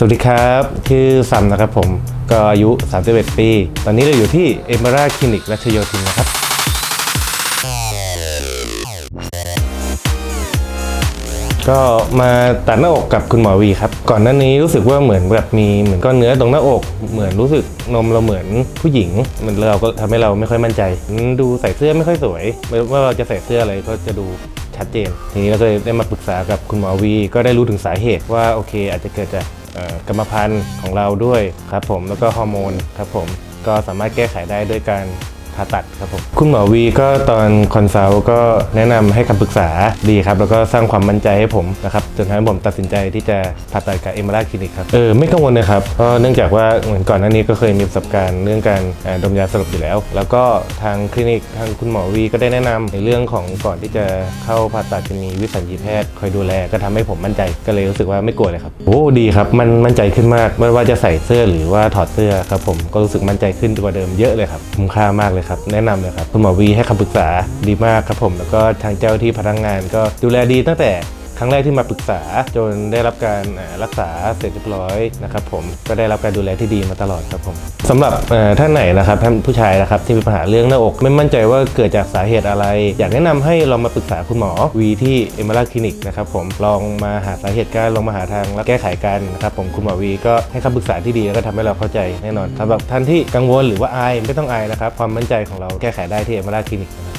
สวัสดีครับ ชื่อซัมนะครับผม ก็อายุ 31 ปี ตอนนี้เราอยู่ที่เอม r ราคลินิกรัชโยธินนะครับ ก็มาตัดหน้าอกกับคุณหมอวีครับ ก่อนหน้านี้รู้สึกว่าเหมือนแบบมีเหมือนก้อนเนื้อตรงหน้าอก เหมือนรู้สึกนมเราเหมือนผู้หญิง มันเราก็ทำให้เราไม่ค่อยมั่นใจ ดูใส่เสื้อไม่ค่อยสวย ไม่ว่าเราจะใส่เสื้ออะไรก็จะดูชัดเจน ทีนี้เราก็เลยได้มาปรึกษากับคุณหมอวี ก็ได้รู้ถึงสาเหตุว่าโอเค อาจจะเกิดจาก กรรมพันธุ์ของเราด้วยครับผมแล้วก็ฮอร์โมนครับผมก็สามารถแก้ไขได้ด้วยการ ผ่าตัดครับผมคุณหมอวีก็ตอนคอนซัลท์ก็แนะนำให้คำปรึกษาดีครับ แล้วก็สร้างความมั่นใจให้ผมนะครับจนทำให้ผมตัดสินใจที่จะผ่าตัดกับเอม r ราคลินิกครับเออไม่กังวลนะครับเพราะเนื่องจากว่าเหมือนก่อนหน้านี้ก็เคยมีประสบการณ์เรื่องการดมยาสลบอยู่แล้ว แล้วก็ทางคลินิกทางคุณหมอวีก็ได้แนะนำในเรื่องของก่อนที่จะเข้าผ่าตัดจะมีวิสัญญีแพทย์คอยดูแลก็ทำให้ผมมั่นใจก็เลยรู้สึกว่าไม่กลัวเลยครับโอ้ดีครับมันมั่นใจขึ้นมากไม่ว่าจะใส่เสื้อหรือว่าถอดเสื้อครับผมก็รู้สึกมั่นใจขึ้นกว่าเดิมเยอะเลยครับคุ้มค่ามากเลยครับแนะนำเลยครับคุณหมอวีให้คำปรึกษาดีมากครับผม แล้วก็ทางเจ้าที่พนักงานก็ดูแลดีตั้งแต่ ครั้งแรกที่มาปรึกษาจนได้รับการรักษาเสร็จเรียบร้อยนะครับผมก็ได้รับการดูแลที่ดีมาตลอดครับผมสำหรับท่านไหนนะครับท่านผู้ชายนะครับที่มีปัญหาเรื่องหน้าอก ไม่มั่นใจว่าเกิดจากสาเหตุอะไร อยากแนะนำให้ลองมาปรึกษาคุณหมอวีที่เอม r ราคลินิกนะครับผมลองมาหาสาเหตุการลองมาหาทางแก้ไขกันนะครับผมคุณหมอวีก็ให้คำปรึกษาที่ดีแล้วก็ทำให้เราเข้าใจแน่นอนสำหรับท่านที่กังวลหรือว่าอายไม่ต้องอายนะครับความมั่นใจของเราแก้ไขได้ที่เอม r ราคลินิกนะครับ